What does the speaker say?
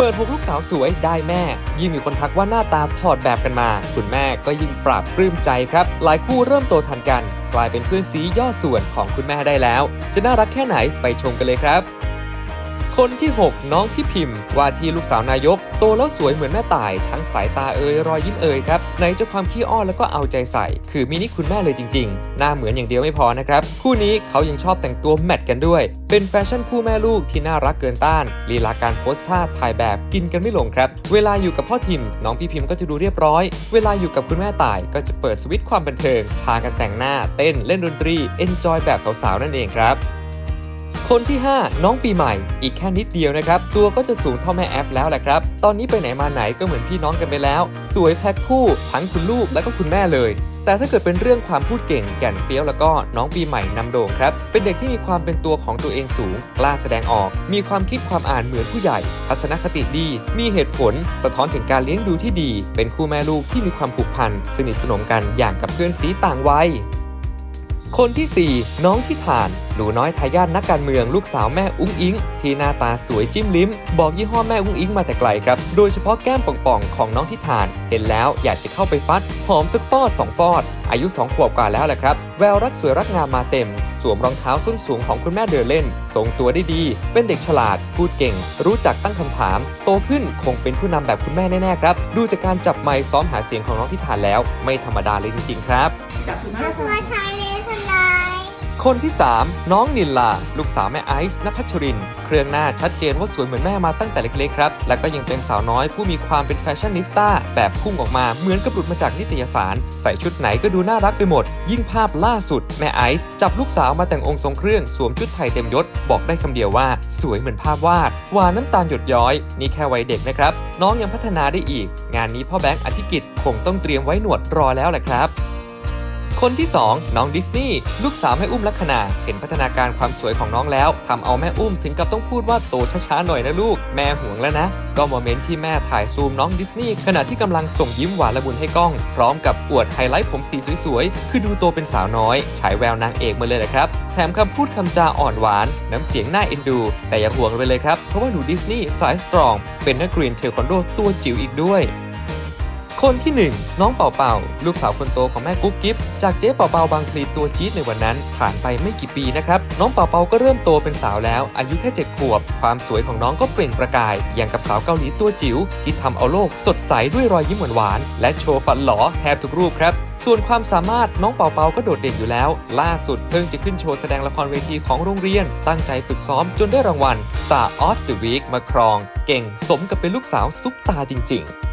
เปิดหกลูกสาวสวยได้แม่ ยิ่งมีคนทักว่าหน้าตาถอดแบบกันมา คุณแม่ก็ยิ่งปราบปลื้มใจครับ หลายคู่เริ่มโตทันกัน กลายเป็นเพื่อนสีย่อส่วนของคุณแม่ได้แล้ว จะน่ารักแค่ไหนไปชมกันเลยครับ คนที่ 6 น้องพี่พิมพ์ว่าที่ลูกสาวนายก โตแล้วสวยเหมือนแม่ตาย ทั้งสายตาเอ่ยรอยยิ้มเอ่ยครับไหนจะความขี้อ้อนแล้วก็เอาใจใส่ คือมินิคุณแม่เลยจริง ๆ หน้าเหมือนอย่างเดียวไม่พอนะครับ คู่นี้เขายังชอบแต่งตัวแมทกันด้วย เป็นแฟชั่นคู่แม่ลูกที่น่ารักเกินต้านลีลาการโพสท่าถ่ายแบบกินกันไม่ลงครับ เวลาอยู่กับพ่อทิมน้องพี่พิมพ์ก็จะดูเรียบร้อย เวลาอยู่กับคุณแม่ตายก็จะเปิดสวิตช์ความบันเทิงพากันแต่งหน้าเต้นเล่นดนตรีเอนจอยแบบสาวๆนั่นเองครับ คนที่ 5 น้องปีใหม่ อีกแค่นิดเดียวนะครับ ตัวก็จะสูงเท่าแม่แอฟแล้วแหละครับ ตอนนี้ไปไหนมาไหนก็เหมือนพี่น้องกันไปแล้ว สวยแพ็คคู่ทั้งคุณลูกและก็คุณแม่เลยแต่ถ้าเกิดเป็นเรื่องความพูดเก่งแก่นเฟี้ยวแล้วก็น้องปีใหม่นำโด่งครับ เป็นเด็กที่มีความเป็นตัวของตัวเองสูง กล้าแสดงออก มีความคิดความอ่านเหมือนผู้ใหญ่ ทัศนคติดี มีเหตุผล สะท้อนถึงการเลี้ยงดูที่ดี เป็นคู่แม่ลูกที่มีความผูกพัน สนิทสนมกันอย่างกับเพื่อนสีต่างวัย คนที่ 4 น้องที่ฐาน หนูน้อยทายาทนักการเมืองลูกสาวแม่อุ้งอิง ที่หน้าตาสวยจิ้มลิ้ม บอกยี่ห้อแม่อุ้งอิงมาแต่ไกลครับ โดยเฉพาะแก้มป่องๆของน้องที่ฐาน เห็นแล้วอยากจะเข้าไปฟัด หอมสักฟอดสองฟอด อายุ 2 ขวบกว่าแล้วแหละครับ แววรักสวยรักงามมาเต็ม สวมรองเท้าส้นสูงของคุณแม่เดินเล่น ทรงตัวได้ดี เป็นเด็กฉลาด พูดเก่ง รู้จักตั้งคำถาม โตขึ้นคงเป็นผู้นำแบบคุณแม่แน่ๆครับ ดูจากการจับไมค์ซ้อมหาเสียงของน้องที่ฐานแล้ว ไม่ธรรมดาเลยจริงๆครับจับถือมาตัวไทยเลนทลาย คนที่ 3 น้องนิลลา ลูกสาวแม่ไอซ์นภัชริน เครื่องหน้าชัดเจนว่าสวยเหมือนแม่มาตั้งแต่เล็กๆครับ และก็ยังเป็นสาวน้อยผู้มีความเป็นแฟชั่นนิสต้าแบบพุ่งออกมาเหมือนกับหลุดมาจากนิตยสาร ใส่ชุดไหนก็ดูน่ารักไปหมด ยิ่งภาพล่าสุด แม่ไอซ์จับลูกสาวมาแต่งองค์ทรงเครื่องสวมชุดไทยเต็มยศ บอกได้คำเดียวว่า สวยเหมือนภาพวาดหวานน้ำตาลหยดย้อย นี่แค่วัยเด็กนะครับน้องยังพัฒนาได้อีก งานนี้พ่อแบงค์อธิกิจคงต้องเตรียมไว้หนวดรอแล้วแหละครับ คนที่ 2 น้องดิสนีย์ลูกสาวแม่อุ้มลัคนาเห็นพัฒนาการความสวยของน้องแล้วทำเอาแม่อุ้มถึงกับต้องพูดว่าโตช้าๆหน่อยนะลูก แม่ห่วงแล้วนะ ก็โมเมนต์ที่แม่ถ่ายซูมน้องดิสนีย์ขณะที่กำลังส่งยิ้มหวานละมุนให้กล้อง พร้อมกับอวดไฮไลท์ผมสีสวยๆ คือดูโตเป็นสาวน้อยฉายแววนางเอกมาเลยแหละครับ แถมคำพูดคำจาอ่อนหวาน น้ำเสียงน่าเอ็นดู แต่อย่าห่วงไปเลยครับเพราะว่าหนูดิสนีย์สายสตรอง เป็นนักเรียนเทควันโดตัวจิ๋วอีกด้วย คนที่ 1 น้องเป่าเป่าลูกสาวคนโตของแม่กุ๊กกิ๊บจากเจ๊เป่าเป่าบางพลีตัวจี๊ดในวันนั้น ผ่านไปไม่กี่ปีนะครับ น้องเป่าเป่าก็เริ่มโตเป็นสาวแล้ว อายุแค่7ขวบ ความสวยของน้องก็เปล่งประกาย อย่างกับสาวเกาหลีตัวจิ๋วที่ทำเอาโลกสดใสด้วยรอยยิ้มหวานๆและโชว์ฟันหลอแทบทุกรูปครับส่วนความสามารถน้องเป่าเป่าก็โดดเด่นอยู่แล้ว ล่าสุดเพิ่งจะขึ้นโชว์แสดงละครเวทีของโรงเรียน ตั้งใจฝึกซ้อมจนได้รางวัล Star of the Week มาครอง เก่งสมกับเป็นลูกสาวซุปตาจริง ๆ